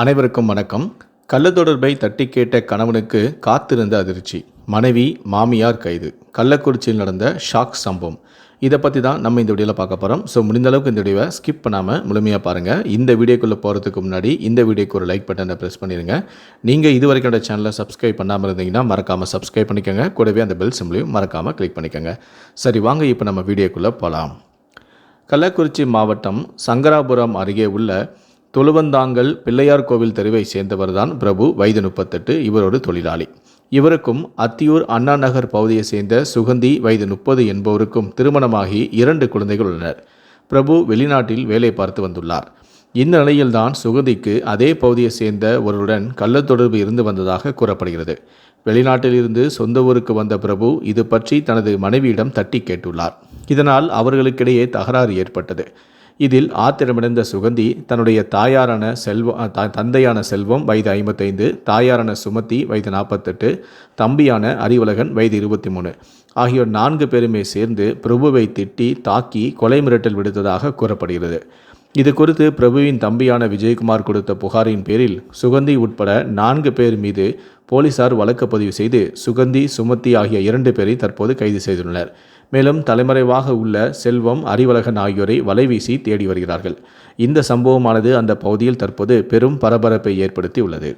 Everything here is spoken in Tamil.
அனைவருக்கும் வணக்கம். கள்ளத்தொடர்பை தட்டி கேட்ட கணவனுக்கு காத்திருந்த அதிர்ச்சி. மனைவி மாமியார் கைது. கள்ளக்குறிச்சியில் நடந்த ஷாக் சம்பவம். இதை பற்றி தான் நம்ம இந்த வீடியோவில் பார்க்க போகிறோம் ஸோ முடிந்த அளவுக்கு இந்த வீடியோவை ஸ்கிப் பண்ணாமல் முழுமையாக பாருங்கள் இந்த வீடியோக்குள்ளே போகிறதுக்கு முன்னாடி இந்த வீடியோக்கு ஒரு லைக் பட்டனை ப்ரெஸ் பண்ணிடுங்க நீங்கள் இது வரைக்கும் என்னோட சேனலை சப்ஸ்கிரைப் பண்ணாமல் இருந்தீங்கன்னா மறக்காமல் சப்ஸ்கிரைப் பண்ணிக்கோங்க. கூடவே அந்த பெல் சிம்லையும் மறக்காமல் கிளிக் பண்ணிக்கோங்க. சரி வாங்க இப்போ நம்ம வீடியோக்குள்ளே போகலாம் கள்ளக்குறிச்சி மாவட்டம் சங்கராபுரம் அருகே உள்ள தொழுவந்தாங்கல் பிள்ளையார் கோவில் தெருவை சேர்ந்தவர்தான் பிரபு வயது முப்பத்தெட்டு இவர் ஒரு தொழிலாளி. இவருக்கும் அத்தியூர் அண்ணா நகர் பகுதியை சேர்ந்த சுகந்தி வயது முப்பது என்பவருக்கும் திருமணமாகி இரண்டு குழந்தைகள் உள்ளனர். பிரபு வெளிநாட்டில் வேலை பார்த்து வந்துள்ளார். இந்த நிலையில்தான் சுகந்திக்கு அதே பகுதியை சேர்ந்த ஒருவருடன் கள்ளத்தொடர்பு இருந்து வந்ததாக கூறப்படுகிறது. வெளிநாட்டிலிருந்து சொந்த ஊருக்கு வந்த பிரபு இது பற்றி தனது மனைவியிடம் தட்டி கேட்டுள்ளார். இதனால் அவர்களுக்கிடையே தகராறு ஏற்பட்டது. இதில் ஆத்திரமடைந்த சுகந்தி தன்னுடைய தாயாரான செல்வம் த- தந்தையான செல்வம் வயது ஐம்பத்தைந்து தாயாரான சுமதி வயது நாற்பத்தெட்டு தம்பியான அறிவுலகன் வயது இருபத்தி மூணு ஆகியோர் நான்கு பேருமே சேர்ந்து பிரபுவை திட்டி தாக்கி கொலை மிரட்டல் விடுத்ததாக கூறப்படுகிறது. இது குறித்து பிரபுவின் தம்பியான விஜயகுமார் கொடுத்த புகாரின் பேரில் சுகந்தி உட்பட நான்கு பேர் மீது போலீசார் வழக்கு பதிவு செய்து சுகந்தி சுமதி ஆகிய இரண்டு பேரை தற்போது கைது செய்துள்ளனர். மேலும் தலைமறைவாக உள்ள செல்வம் அறிவழகன் ஆகியோரை வலைவீசி தேடி வருகிறார்கள். இந்த சம்பவமானது அந்த பகுதியில் தற்போது பெரும் பரபரப்பை ஏற்படுத்தி உள்ளது